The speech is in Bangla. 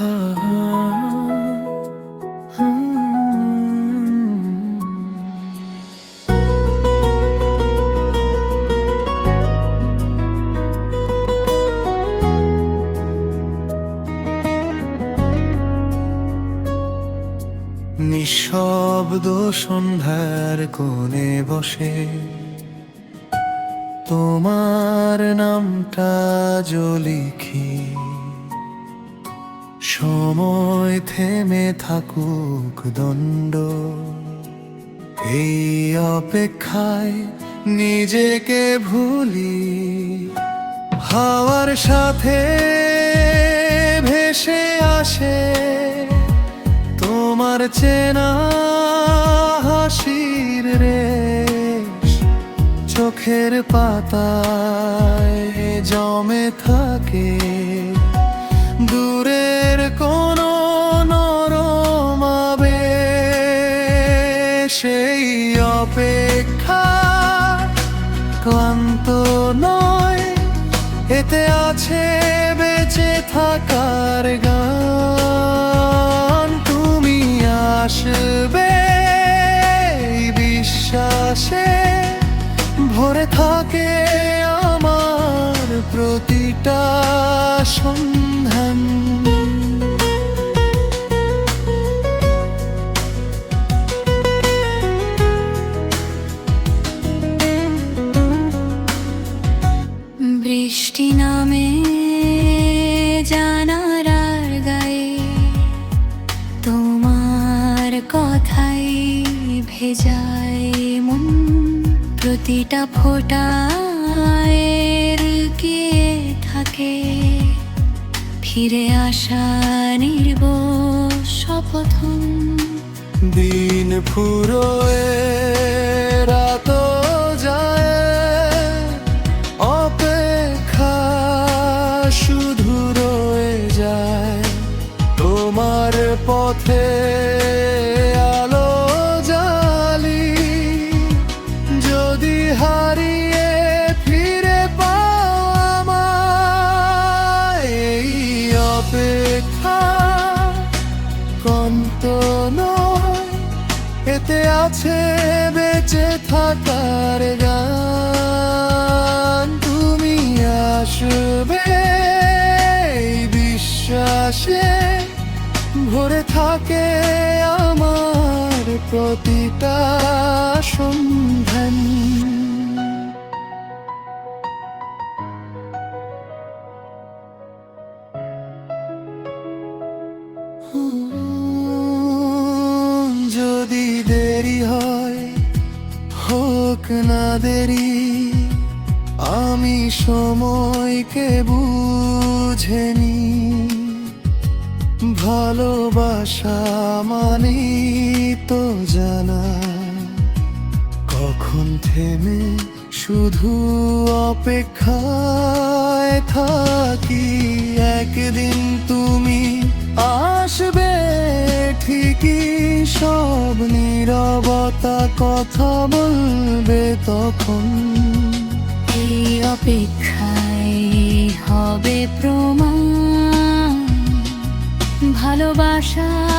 নিঃশব্দ সন্ধ্যার কোণে বসে তোমার নামটা জলিখি সময় থেমে থাকুক দণ্ড। এই অপেক্ষায় নিজেকে ভুলি, হাওয়ার সাথে ভেসে আসে তোমার চেনা হাসির রেশ। চোখের পাতায় জমে থাকে অপেক্ষা ক্লান্ত নয়, এতে আছে বেঁচে থাকার গান। তুমি আসবে বিশ্বাসে, ভরে থাকে আমার প্রতিটা সন্ধান। ভেজায় মন প্রতিটা ফোটায়ের গিয়ে থাকে? ফিরে আসা নির্ব শপথম দিন ফুরোয়, রাত যায়, অপেক্ষা যায়। তোমার পথে নয়। এতে আছে বেঁচে থাকার গান। তুমি আসবে বিশ্বাসে। ভরে থাকে আমার প্রতিটা সন্ধান। যদি দেরি হয়, হোক না দেরি, আমি সময়কে বুঝেনি। ভালোবাসা মানে তো জানা, কখন থেমে শুধু অপেক্ষায় থাকি, একদিন তুমি সব নিরবতা কথা বলবে তখন। এই অপেক্ষায় হবে প্রমাণ। ভালোবাসা